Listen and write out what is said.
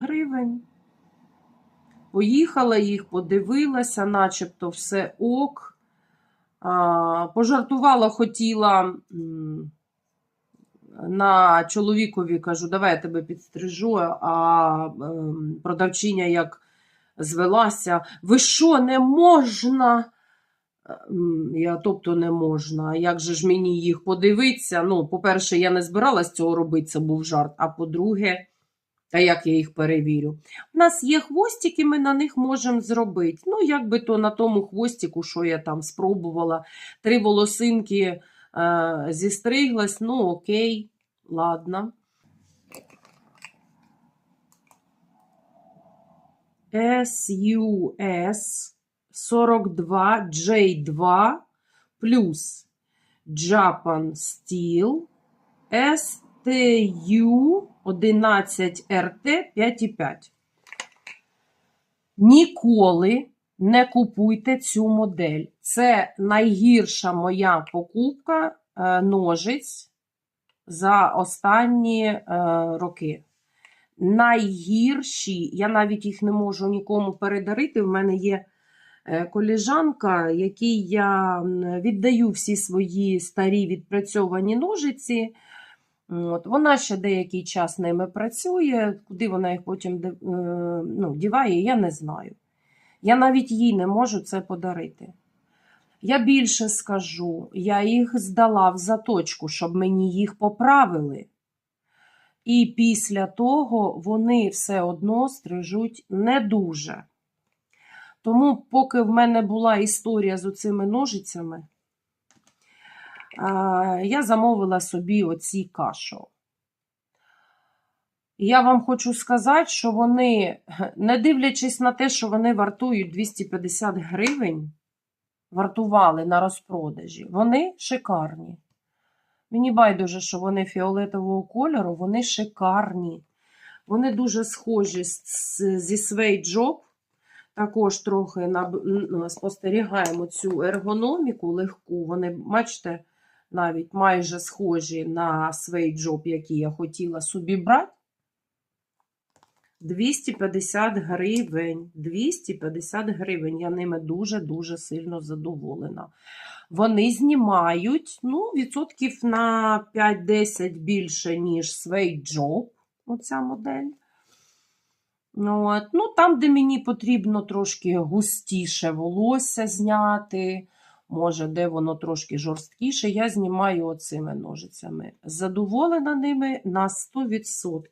гривень. Поїхала їх, подивилася, начебто все ок. Пожартувала, хотіла на чоловікові, кажу, давай я тебе підстрижу, а ем, продавчиня як звелася, ви що, не можна? Я, тобто не можна. Як же ж мені їх подивитися? Ну, по-перше, я не збиралась цього робити, це був жарт. А по-друге, а як я їх перевірю? У нас є хвостики, ми на них можемо зробити. Ну, як би то на тому хвостику, що я там спробувала, три волосинки е, зістриглась, ну окей, ладно. SUS 42J2 плюс Japan Steel STU 11RT 5,5. Ніколи не купуйте цю модель. Це найгірша моя покупка е, ножиць за останні е, роки. Найгірші, я навіть їх не можу нікому передарити. В мене є е, коліжанка, якій я віддаю всі свої старі відпрацьовані ножиці. От, вона ще деякий час ними працює, куди вона їх потім е, ну, діває, я не знаю. Я навіть їй не можу це подарити. Я більше скажу, я їх здала в заточку, щоб мені їх поправили. І після того вони все одно стрижуть не дуже. Тому, поки в мене була історія з оцими ножицями, я замовила собі оці кашо. Я вам хочу сказати, що вони, не дивлячись на те, що вони вартують 250 гривень, вартували на розпродажі, вони шикарні. Мені байдуже, що вони фіолетового кольору, вони шикарні. Вони дуже схожі зі Свей Job. Також трохи спостерігаємо цю ергономіку легку. Вони, бачите, навіть майже схожі на Свей Job, які я хотіла собі брати. 250 гривень. 250 гривень. Я ними дуже-дуже сильно задоволена. Вони знімають ну, відсотків на 5-10 більше, ніж Sway Job, оця модель. Ну, от. ну, там, де мені потрібно трошки густіше волосся зняти, може, де воно трошки жорсткіше, я знімаю оцими ножицями. Задоволена ними на 100%.